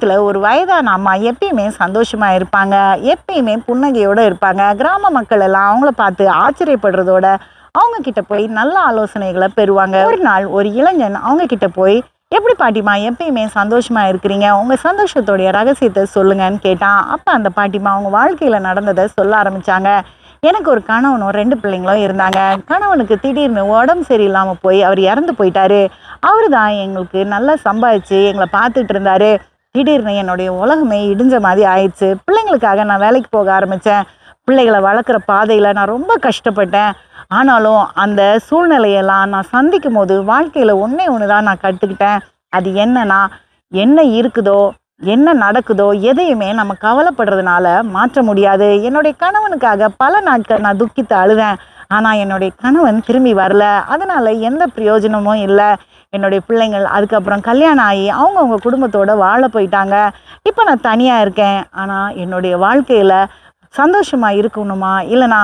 கிராமத்தில் ஒரு வயதான அம்மா எப்பயுமே சந்தோஷமாக இருப்பாங்க எப்பயுமே புன்னகையோடு இருப்பாங்க. கிராம மக்கள் எல்லாம் அவங்கள பார்த்து ஆச்சரியப்படுறதோட அவங்க கிட்ட போய் நல்ல ஆலோசனைகளை பெறுவாங்க. ஒரு நாள் ஒரு இளைஞன் அவங்க கிட்ட போய் எப்படி பாட்டிமா எப்பயுமே சந்தோஷமா இருக்கிறீங்க? உங்க சந்தோஷத்தோடைய ரகசியத்தை சொல்லுங்கன்னு கேட்டான். அப்ப அந்த பாட்டிமா அவங்க வாழ்க்கையில நடந்ததை சொல்ல ஆரம்பிச்சாங்க. எனக்கு ஒரு கணவனும் ரெண்டு பிள்ளைங்களும் இருந்தாங்க. கணவனுக்கு திடீர்னு உடம்பு சரியில்லாம போய் அவர் இறந்து போயிட்டாரு. அவரு தான் எங்களுக்கு நல்லா சம்பாதிச்சு எங்களை பார்த்துட்டு இருந்தாரு. திடீர்னு என்னுடைய உலகமே இடிஞ்ச மாதிரி ஆயிடுச்சு. பிள்ளைங்களுக்காக நான் வேலைக்கு போக ஆரம்பித்தேன் பிள்ளைகளை வளர்க்குற பாதையில் நான் ரொம்ப கஷ்டப்பட்டேன். ஆனாலும் அந்த சூழ்நிலையெல்லாம் நான் சந்திக்கும் போது வாழ்க்கையில் ஒன்றே ஒன்று தான் நான் கற்றுக்கிட்டேன் அது என்னன்னா என்ன இருக்குதோ என்ன நடக்குதோ எதையுமே நம்ம கவலைப்படுறதுனால மாற்ற முடியாது. என்னுடைய கணவனுக்காக பல நாட்கள் நான் துக்கித்து அழுதேன். ஆனால் என்னுடைய கணவன் திரும்பி வரல. அதனால எந்த பிரயோஜனமும் இல்லை. என்னுடைய பிள்ளைங்கள் அதுக்கப்புறம் கல்யாணம் ஆகி அவங்கவுங்க குடும்பத்தோட வாழ போயிட்டாங்க. இப்போ நான் தனியாக இருக்கேன். ஆனால் என்னுடைய வாழ்க்கையில் சந்தோஷமாக இருக்கணுமா? இல்லைனா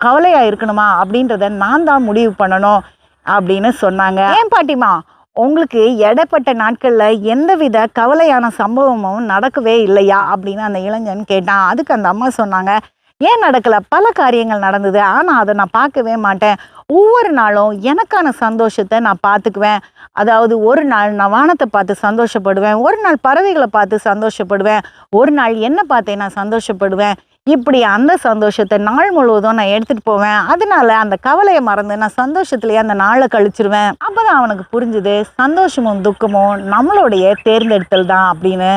கவலையாக இருக்கணுமா? அப்படின்றத நான் தான் முடிவு பண்ணணும் அப்படின்னு சொன்னாங்க. ஏன் பாட்டிமா? உங்களுக்கு எடைப்பட்ட நாட்களில் எந்தவித கவலையான சம்பவமும் நடக்கவே இல்லையா? அப்படின்னு அந்த இளைஞன் கேட்டான். அதுக்கு அந்த அம்மா சொன்னாங்க ஏன் நடக்கல? பல காரியங்கள் நடந்தது. ஆனால் அதை நான் பார்க்கவே மாட்டேன். ஒவ்வொரு நாளும் எனக்கான சந்தோஷத்தை நான் பார்த்துக்குவேன். அதாவது ஒரு நாள் நான் வானத்தை பார்த்து சந்தோஷப்படுவேன். ஒரு நாள் பறவைகளை பார்த்து சந்தோஷப்படுவேன். ஒரு நாள் என்ன பார்த்தே நான் சந்தோஷப்படுவேன். இப்படி அந்த சந்தோஷத்தை நாள் முழுவதும் நான் எடுத்துகிட்டு போவேன். அதனால அந்த கவலையை மறந்து நான் சந்தோஷத்துலேயே அந்த நாளை கழிச்சிருவேன். அப்போ தான் அவனுக்கு புரிஞ்சுது சந்தோஷமும் துக்கமும் நம்மளுடைய தேர்ந்தெடுத்தல் தான் அப்படின்னு.